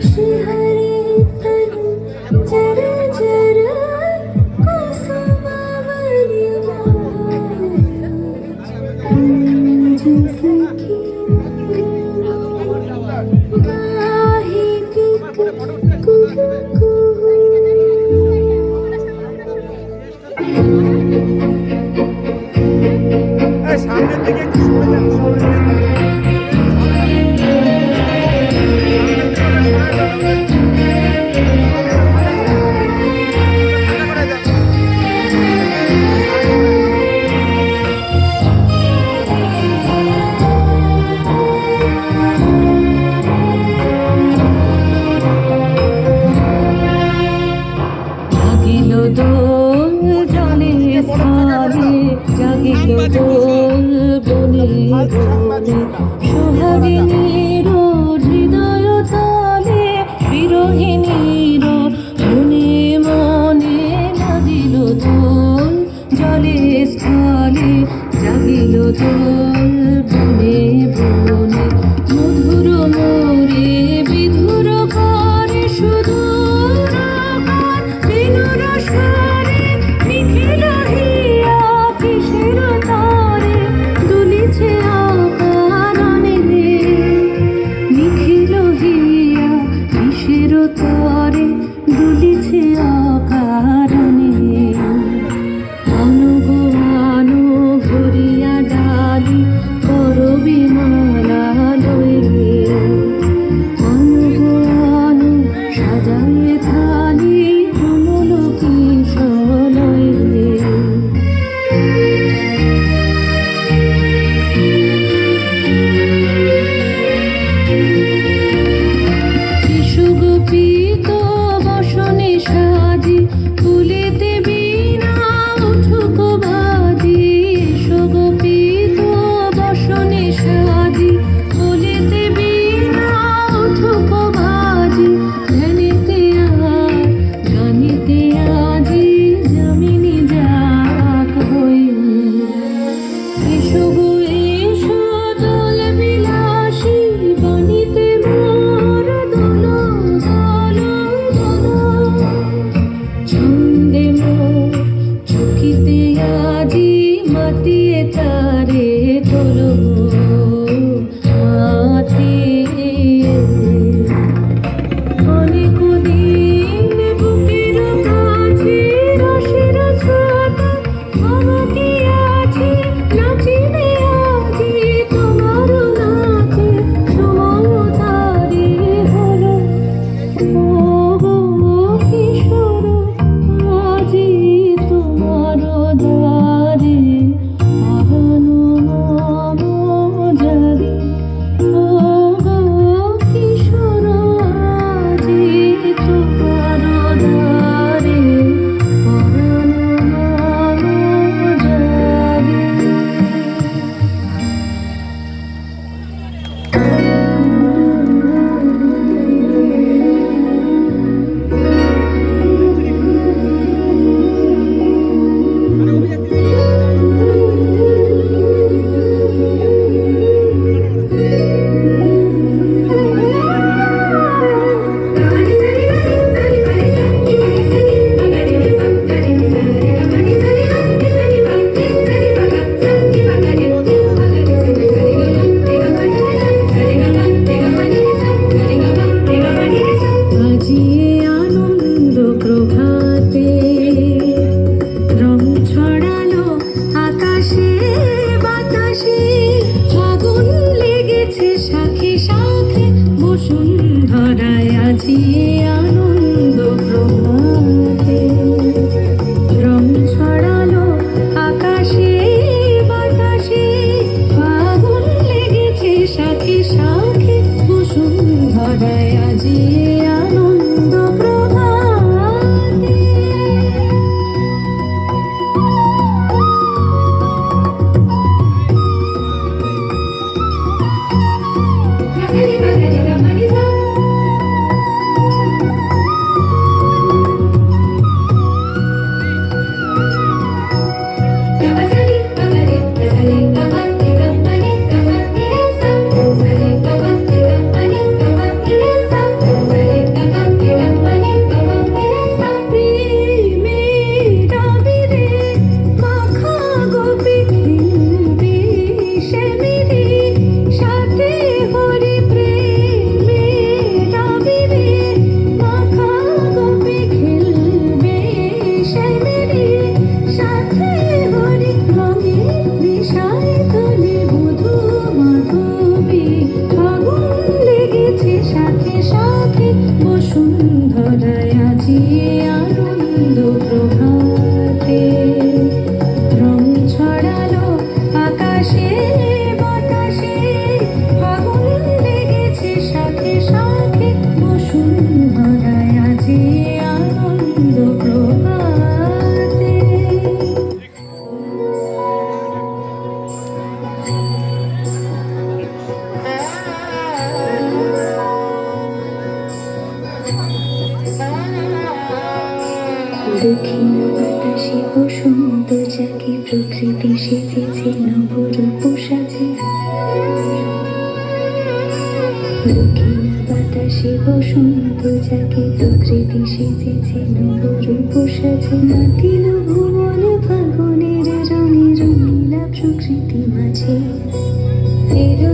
是。সোহাগিনীর হৃদয় তলে বিরোহিনীর শুনে মনে লাগিল তোল জলে স্থলে জাগিল তোল দক্ষিণ বাতাসে বসন্ত যাকে প্রকৃতি সেজেছে নবরূপ সাজে মাতিল ভুবন ফাগুনের রঙে রঙিলা প্রকৃতি মাঝে। এলো